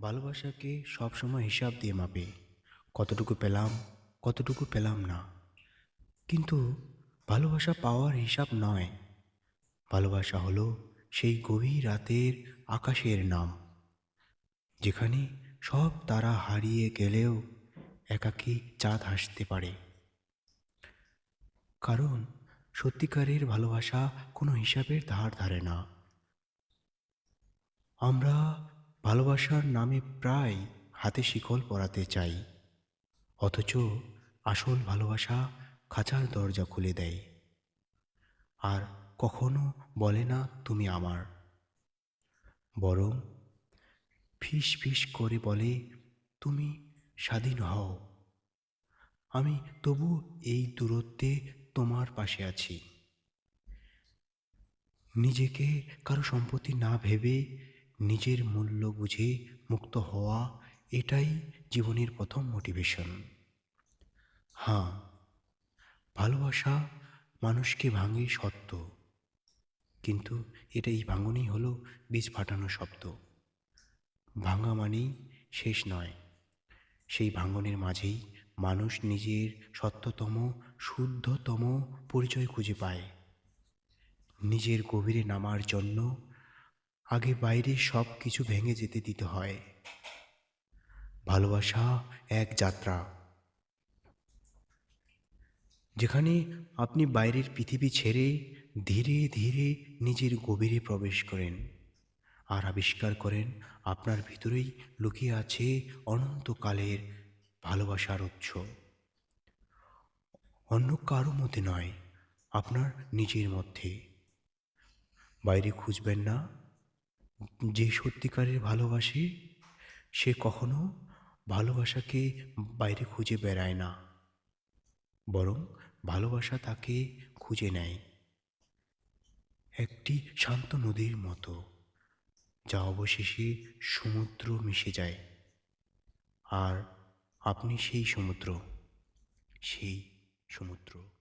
ভালোবাসাকে সবসময় হিসাব দিয়ে মাপে। কতটুকু পেলাম কতটুকু পেলাম না। কিন্তু ভালোবাসা পাওয়ার হিসাব নয়। ভালোবাসা হলো সেই গভীর রাতের আকাশের নাম, যেখানে সব তারা হারিয়ে গেলেও একাকী চাঁদ হাসতে পারে। কারণ সত্যিকারের ভালোবাসা কোনো হিসাবের ধার ধারে না। আমরা ভালোবাসার নামে প্রায় হাতে শিকল পরাতে চাই। অথচ আসল ভালোবাসা খাঁচার দরজা খুলে দেয়। আর কখনো বলে না তুমি আমার। বরং ফিস ফিস করে বলে, তুমি স্বাধীন হও। আমি তবু এই দূরত্বে তোমার পাশে আছি। নিজেকে কারও সম্পত্তি না ভেবে নিজের মূল্য বুঝে মুক্ত হওয়া, এটাই জীবনের প্রথম মোটিভেশন হ্যাঁ ভালোবাসা মানুষকে ভাঙে সত্য, কিন্তু এটা এই ভাঙনই হলো বীজ ফাটানো শব্দ। ভাঙা মানেই শেষ নয়, সেই ভাঙনের মাঝেই মানুষ নিজের সত্যতম, শুদ্ধতম পরিচয় খুঁজে পায়। নিজের গভীরে নামার জন্য আগে বাইরে সব কিছু ভেঙে যেতে দিতে হয়। ভালোবাসা এক যাত্রা। যেখানে আপনি বাইরের পৃথিবী ছেড়ে ধীরে ধীরে নিজের গভীরে প্রবেশ করেন আর আবিষ্কার করেন আপনার ভিতরেই লুকিয়ে আছে অনন্তকালের ভালোবাসার উৎস। অন্য কারও মধ্যে নয়, আপনার নিজের মধ্যে। বাইরে খুঁজবেন না যে সত্যিকারের ভালোবাসে, সে কখনো ভালোবাসাকে বাইরে খুঁজে বেড়ায় না। বরং ভালোবাসা তাকে খুঁজে নেয়। একটি শান্ত নদীর মতো, যা অবশেষে সমুদ্র মিশে যায়। আর আপনি সেই সমুদ্র সেই সমুদ্র।